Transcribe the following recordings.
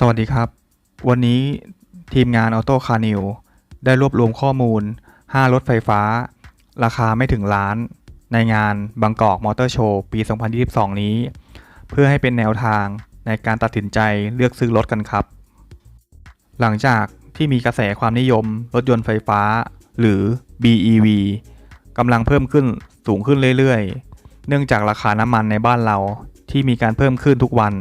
สวัสดีครับ วันนี้ทีมงานออโต้คานิวได้รวบรวมข้อมูล 5 รถไฟฟ้า ราคาไม่ถึงล้าน ในงานบางกอกมอเตอร์โชว์ปี 2022 นี้ เพื่อให้เป็นแนวทางในการตัดสินใจเลือกซื้อรถกันครับ หลังจากที่มีกระแสความนิยมรถยนต์ไฟฟ้า หรือ BEV กำลังเพิ่มขึ้นสูงขึ้นเรื่อยๆ เนื่องจากราคาน้ำมันในบ้านเราที่มีการเพิ่มขึ้นทุกวัน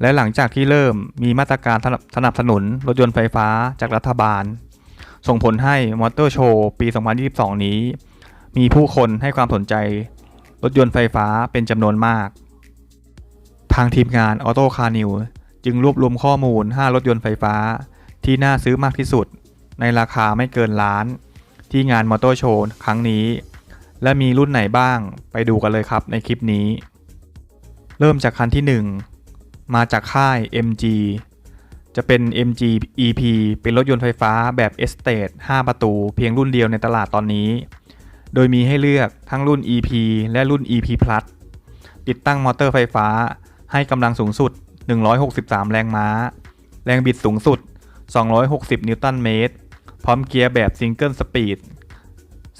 และหลังจากที่เริ่มมีมาตรการสนับสนุนรถยนต์ไฟฟ้าจากรัฐบาล ส่งผลให้มอเตอร์โชว์ปี 2022 นี้ มีผู้คนให้ความสนใจรถยนต์ไฟฟ้าเป็นจำนวนมาก ทางทีมงานออโต้คาร์นิวจึงรวบรวมข้อมูล 5 รถยนต์ไฟฟ้า ที่น่าซื้อมากที่สุด ในราคาไม่เกินล้าน ที่งานมอเตอร์โชว์ครั้งนี้ และมีรุ่นไหนบ้างไปดูกันเลยครับในคลิปนี้ เริ่มจากคันที่ 1 มาจากค่าย MG จะเป็น MG EP เป็นรถยนต์ไฟฟ้าแบบ Estate 5 ประตู เพียงรุ่นเดียวในตลาดตอนนี้ โดยมีให้เลือกทั้งรุ่น EP และรุ่น EP Plus ติดตั้งมอเตอร์ไฟฟ้าให้กำลังสูงสุด 163 แรงม้า แรงบิดสูงสุด 260 นิวตันเมตร พร้อมเกียร์แบบซิงเกิลสปีด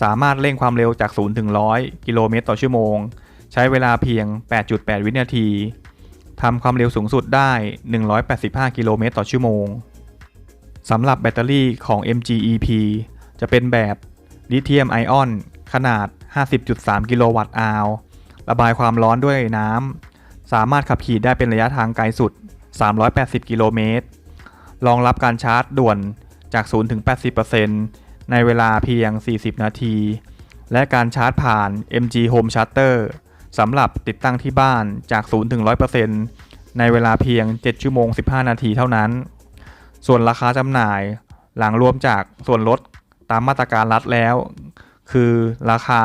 สามารถเร่งความเร็วจาก 0 ถึง 100 กิโลเมตรต่อชั่วโมง ใช้เวลาเพียง 8.8 วินาที ทำความเร็วสูงสุดได้ 185 กิโลเมตรต่อชั่วโมง สำหรับแบตเตอรี่ของ MG EP จะเป็นแบบลิเธียมไอออนขนาด 50.3 กิโลวัตต์อาวระบายความร้อนด้วยน้ำ สามารถขับขี่ได้เป็นระยะทางไกลสุด 380 กิโลเมตร รองรับการชาร์จด่วนจาก 0 ถึง 80%ในเวลาเพียง 40 นาที และการชาร์จผ่าน MG Home Charger สำหรับติดตั้งที่บ้านจาก 0 ถึง 100%ในเวลาเพียง 7 ชั่วโมง 15 นาทีเท่านั้น ส่วนราคาจำหน่ายหลังรวมจากส่วนลดตามมาตรการรัฐแล้ว คือราคา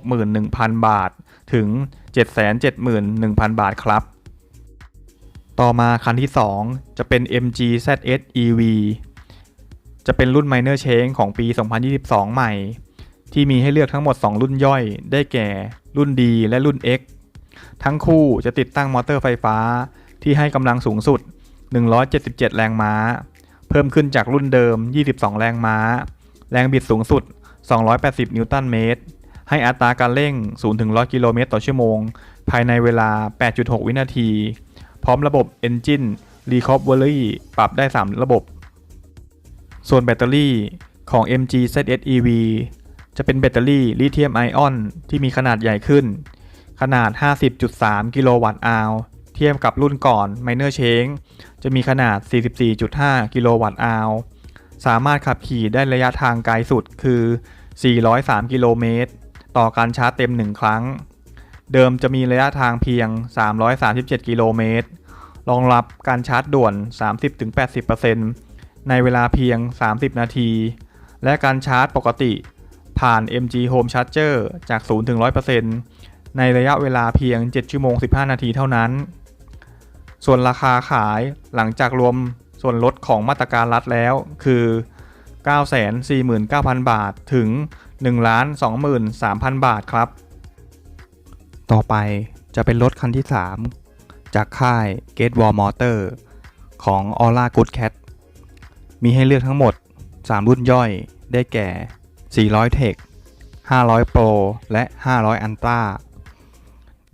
761,000 บาท ถึง 771,000 บาทครับ ต่อมาคันที่ 2 จะเป็น MG ZS EV จะเป็นรุ่น Minor Change ของปี 2022 ใหม่ ที่มีให้เลือกทั้งหมด 2 รุ่นย่อย ได้แก่ รุ่น D และรุ่น X ทั้งคู่จะติดตั้งมอเตอร์ไฟฟ้าที่ให้กำลังสูงสุด 177 แรงม้า เพิ่มขึ้นจากรุ่นเดิม 22 แรงม้า แรงบิดสูงสุด 280 นิวตันเมตร ให้อัตราการเร่ง 0-100 กิโลเมตรต่อชั่วโมง ภายในเวลา 8.6 วินาที พร้อมระบบ Engine Recovery ปรับได้ 3 ระบบ ส่วนแบตเตอรี่ของ MG ZS EV จะเป็นแบตเตอรี่ลิเธียมไอออนที่มีขนาดใหญ่ขึ้น ขนาด 50.3 กิโลวัตต์อาวเทียบกับรุ่นก่อน Minor Change จะมีขนาด 44.5 กิโลวัตต์อาวสามารถขับขี่ได้ระยะทางไกลสุดคือ 403 กิโลเมตร ต่อการชาร์จเต็ม 1 ครั้ง เดิมจะมีระยะทางเพียง 337 กิโลเมตร รองรับการชาร์จด่วน 30-80%ในเวลาเพียง 30 นาที และการชาร์จปกติ ผ่าน MG Home Charger จาก 0 ถึง 100%ในระยะเวลาเพียง 7 ชั่วโมง 15 นาทีเท่านั้น ส่วนราคาขายหลังจากรวมส่วนลดของมาตรการรัฐแล้วคือ 949,000 บาทถึง 1,23,000 บาทครับ ต่อไปจะเป็นรถคันที่ 3 จากค่าย Gate Wall Motor ของ Aura Good Cat มีให้เลือกทั้งหมด 3 รุ่นย่อยได้แก่ 400 Tech 500 Pro และ 500 Ultra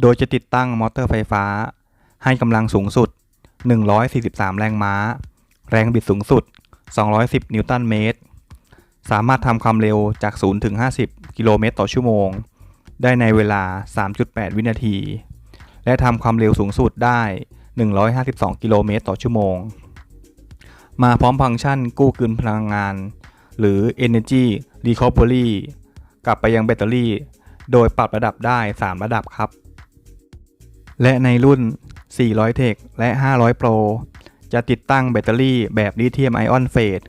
โดยจะติดตั้งมอเตอร์ไฟฟ้า ให้กำลังสูงสุด 143 แรงม้า แรงบิดสูงสุด 210 นิวตันเมตร สามารถทำความเร็วจาก 0 ถึง 50 กิโลเมตรต่อชั่วโมง ได้ในเวลา 3.8 วินาที และทำความเร็วสูงสุดได้ 152 กิโลเมตรต่อชั่วโมง มาพร้อมฟังก์ชันกู้คืนพลังงาน หรือ Energy Recovery กลับไปยังแบตเตอรี่ โดยปรับระดับได้ 3 ระดับครับ และในรุ่น 400 t e c และ 500 Pro จะติดตั้งแบตเตอรี่แบบลิเธียมไอออนเฟส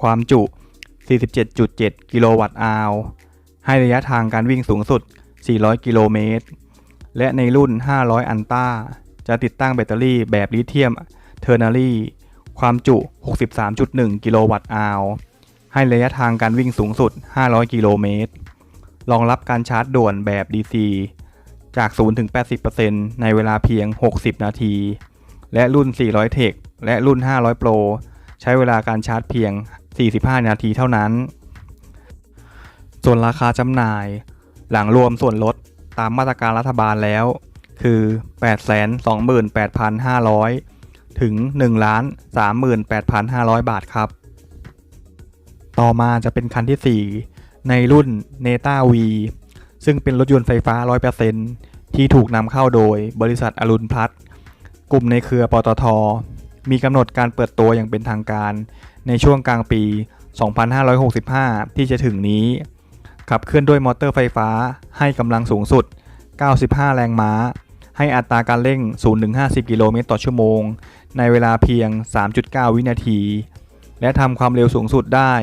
ความจุ 47.7 กิโลวัตต์อาวให้ระยะทางการวิ่งสูงสุด 400 กิโลเมตร และในรุ่น 500 อันต้า จะติดตั้งแบตเตอรี่แบบลิเธียมเทอร์นารีความจุ 63.1 กิโลวัตต์อาว ให้ระยะทางการวิ่งสูงสุด 500 กิโลเมตร รองรับการชาร์จด่วนแบบ DC จาก 0 ถึง 80%ในเวลาเพียง 60 นาที และรุ่น 400 t e c และรุ่น 500 Pro ใช้เวลาการชาร์จเพียง 45 นาทีเท่านั้น ส่วนราคาจำหน่าย หลังรวมส่วนลดตามมาตรการรัฐบาลแล้ว คือ 828,500 ถึง 1,38,500 บาทครับ ต่อมาจะเป็นคันที่ 4 ในรุ่น Neta V ซึ่งเป็นรถยนต์ไฟฟ้า 100%ที่ถูกนำเข้าโดยบริษัทอรุณพลัสกลุ่มในเครือปตท มีกำหนดการเปิดตัวอย่างเป็นทางการ ในช่วงกลางปี 2565 ที่จะถึงนี้ ขับเคลื่อนด้วยมอเตอร์ไฟฟ้าให้กำลังสูงสุด 95 แรงม้า ให้อัตราการเร่ง 0-50 กิโลเมตรต่อชั่วโมง ในเวลาเพียง 3.9 วินาที และทำความเร็วสูงสุดได้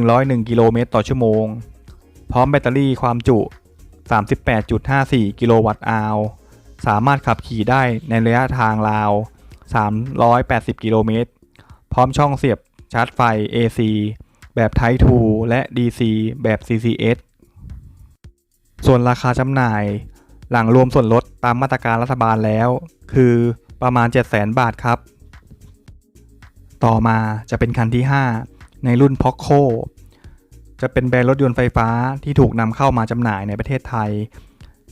101 กิโลเมตรต่อชั่วโมง พร้อมแบตเตอรี่ความจุ 38.54 กิโลวัตต์อาวสามารถขับขี่ได้ในระยะทางราว 380 กิโลเมตร พร้อมช่องเสียบชาร์จไฟ AC แบบ Type 2 และ DC แบบ CCS ส่วนราคาจำหน่าย หลังรวมส่วนลดตามมาตรการรัฐบาลแล้ว คือประมาณ 700,000 บาทครับ ต่อมาจะเป็นคันที่ 5 ในรุ่น Poco จะเป็นแบรนด์รถยนต์ไฟฟ้าที่ถูกนำเข้ามาจำหน่ายในประเทศไทย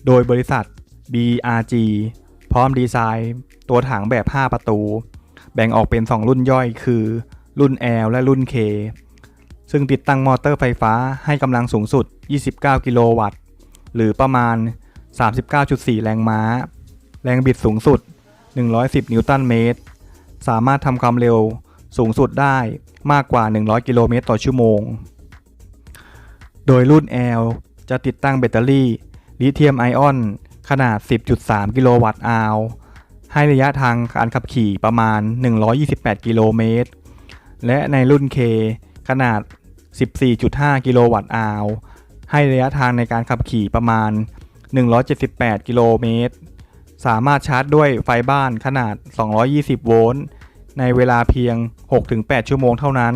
โดยบริษัท BRG พร้อมดีไซน์ตัวถังแบบ 5 ประตู แบ่งออกเป็น 2 รุ่นย่อยคือ รุ่น L และรุ่น K ซึ่งติดตั้งมอเตอร์ไฟฟ้าให้กำลังสูงสุด 29 กิโลวัตต์ หรือประมาณ 39.4 แรงม้า แรงบิดสูงสุด 110 นิวตันเมตร สามารถทำความเร็ว สูงสุดได้มากกว่า 100 กิโลเมตรต่อชั่วโมง โดยรุ่น L จะติดตั้งแบตเตอรี่ ลิเธียมไอออน ขนาด 10.3 กิโลวัตต์อาวให้ระยะทางการขับขี่ประมาณ 128 กิโลเมตร และในรุ่น K ขนาด 14.5 กิโลวัตต์อาวให้ระยะทางในการขับขี่ประมาณ 178 กิโลเมตร สามารถชาร์จด้วยไฟบ้านขนาด 220 โวลต์ ในเวลาเพียง 6-8 ชั่วโมงเท่านั้น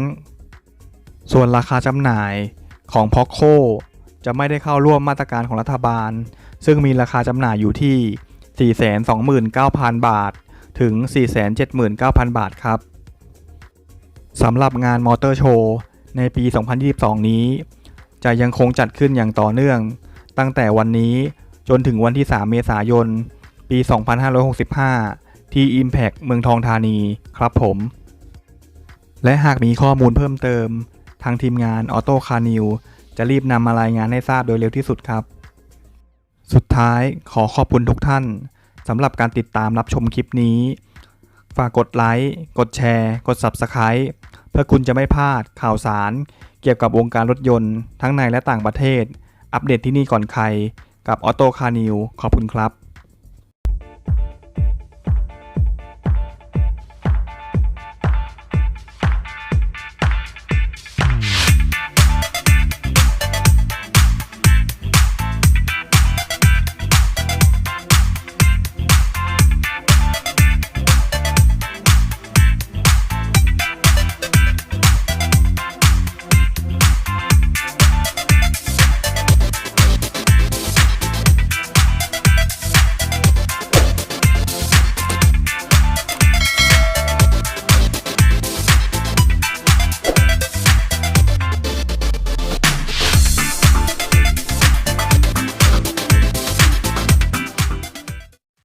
ส่วนราคาจำหน่ายของ POCO จะไม่ได้เข้าร่วมมาตรการของรัฐบาล ซึ่งมีราคาจำหน่ายอยู่ที่ 429,000 บาท ถึง 479,000 บาทครับสำหรับงานมอเตอร์โชว์ในปี 2022 นี้ จะยังคงจัดขึ้นอย่างต่อเนื่อง ตั้งแต่วันนี้จนถึงวันที่ 3 เมษายน ปี 2565 ที่ Impact เมืองทองธานีครับผม และหากมีข้อมูลเพิ่มเติม ทางทีมงานออโต้คาร์นิวจะรีบนำมารายงานให้ทราบโดยเร็วที่สุดครับ สุดท้ายขอขอบคุณทุกท่านสำหรับการติดตามรับชมคลิปนี้ ฝากกดไลค์ กดแชร์ กด Subscribe เพื่อคุณจะไม่พลาดข่าวสาร เกี่ยวกับวงการรถยนต์ทั้งในและต่างประเทศ อัปเดตที่นี่ก่อนใคร กับออโต้คาร์นิวขอบคุณครับ